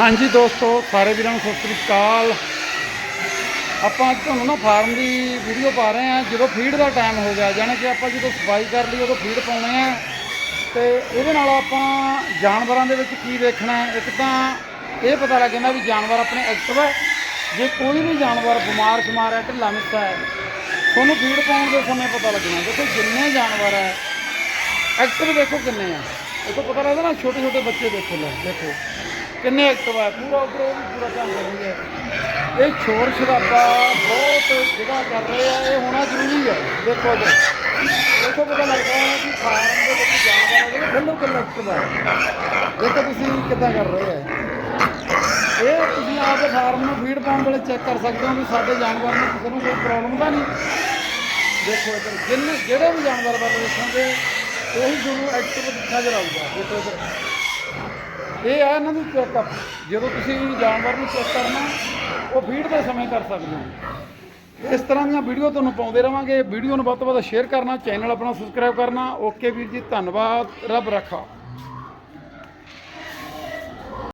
ਹਾਂਜੀ ਦੋਸਤੋ, ਸਾਰੇ ਵੀਰਾਂ ਨੂੰ ਸਤਿ ਸ੍ਰੀ ਅਕਾਲ। ਆਪਾਂ ਅੱਜ ਤੁਹਾਨੂੰ ਨਾ ਫਾਰਮ ਦੀ ਵੀਡੀਓ ਪਾ ਰਹੇ ਹਾਂ। ਜਦੋਂ ਫੀਡ ਦਾ ਟਾਈਮ ਹੋ ਗਿਆ, ਜਾਣੀ ਕਿ ਆਪਾਂ ਜਦੋਂ ਸਫ਼ਾਈ ਕਰ ਲਈ, ਉਦੋਂ ਫੀਡ ਪਾਉਣੇ ਆ। ਤੇ ਇਹਦੇ ਨਾਲ ਆਪਾਂ ਜਾਨਵਰਾਂ ਦੇ ਵਿੱਚ ਕੀ ਦੇਖਣਾ ਇੱਕ ਤਾਂ ਇਹ ਪਤਾ ਲੱਗ ਜਾਂਦਾ ਵੀ ਜਾਨਵਰ ਆਪਣੇ ਐਕਟਿਵ ਹੈ। ਜੇ ਕੋਈ ਵੀ ਜਾਨਵਰ ਬਿਮਾਰ, ਸ਼ਮਾਰ ਹੈ, ਢਿੱਲਾ ਮਿੱਸਾ ਹੈ, ਤੁਹਾਨੂੰ ਫੀਡ ਪਾਉਣ ਦੇ ਸਮੇਂ ਪਤਾ ਲੱਗਣਾ ਦੇਖੋ ਜਿੰਨੇ ਜਾਨਵਰ ਹੈ ਐਕਟਿਵ ਦੇਖੋ ਕਿੰਨੇ ਆ। ਦੇਖੋ ਪਤਾ ਲੱਗਦਾ ਨਾ ਛੋਟੇ ਛੋਟੇ ਬੱਚੇ ਦੇਖੋ ਲੈ, ਦੇਖੋ। ਕਿੰਨੇ ਐਕਟਿਵ ਆ ਪੂਰਾ ਉਧਰ ਵੀ ਪੂਰਾ ਕੰਮ ਕਰ ਰਹੀ ਹੈ। ਇਹ ਸ਼ੋਰ ਸ਼ਰਾਬਾ ਬਹੁਤ ਜਗ੍ਹਾ ਕਰ ਰਹੇ ਆ, ਇਹ ਹੋਣਾ ਜ਼ਰੂਰੀ ਹੈ ਦੇਖੋ ਜੀ। ਦੇਖੋ ਪਤਾ ਲੱਗਦਾ ਹੈ ਕਿ ਫਾਰਮ ਦੇ ਵਿੱਚ ਜਾਨਵਰ ਆ ਜਿਹੜੇ ਬਿਲਕੁਲ ਐਕਟਿਵ ਆ। ਦੇਖੋ ਤੁਸੀਂ ਕਿੱਦਾਂ ਕਰ ਰਹੇ ਆ? ਇਹ ਤੁਸੀਂ ਆਪਦੇ ਫਾਰਮ ਨੂੰ ਫੀਡ ਪਾਉਣ ਵੇਲੇ ਚੈੱਕ ਕਰ ਸਕਦੇ ਹੋ ਵੀ ਸਾਡੇ ਜਾਨਵਰ ਨੂੰ ਕਿਸੇ ਨੂੰ ਕੋਈ ਪ੍ਰੋਬਲਮ ਤਾਂ ਨਹੀਂ। ਦੇਖੋ ਇੱਧਰ, ਜਿੰਨੇ ਜਿਹੜੇ ਵੀ ਜਾਨਵਰ ਵੱਲ ਦੇਖਾਂਗੇ ਉਹੀ ਤੁਹਾਨੂੰ ਐਕਟਿਵ ਨਜ਼ਰ ਆਊਗਾ ਦੇਖੋ ਇੱਧਰ। ਇਹ ਆ ਇਹਨਾਂ ਦੀ ਚੈੱਕਅਪ ਜਦੋਂ ਤੁਸੀਂ ਜਾਨਵਰ ਨੂੰ ਚੈੱਕ ਕਰਨਾ, ਉਹ ਫੀਡ ਦੇ ਸਮੇਂ ਕਰ ਸਕਦੇ ਹੋ। ਇਸ ਤਰ੍ਹਾਂ ਦੀਆਂ ਵੀਡੀਓ ਤੁਹਾਨੂੰ ਪਾਉਂਦੇ ਰਵਾਂਗੇ। ਵੀਡੀਓ ਨੂੰ ਵੱਧ ਤੋਂ ਵੱਧ ਸ਼ੇਅਰ ਕਰਨਾ ਚੈਨਲ ਆਪਣਾ ਸਬਸਕ੍ਰਾਈਬ ਕਰਨਾ। ਓਕੇ ਵੀਰ ਜੀ, ਧੰਨਵਾਦ। ਰੱਬ ਰੱਖਾ।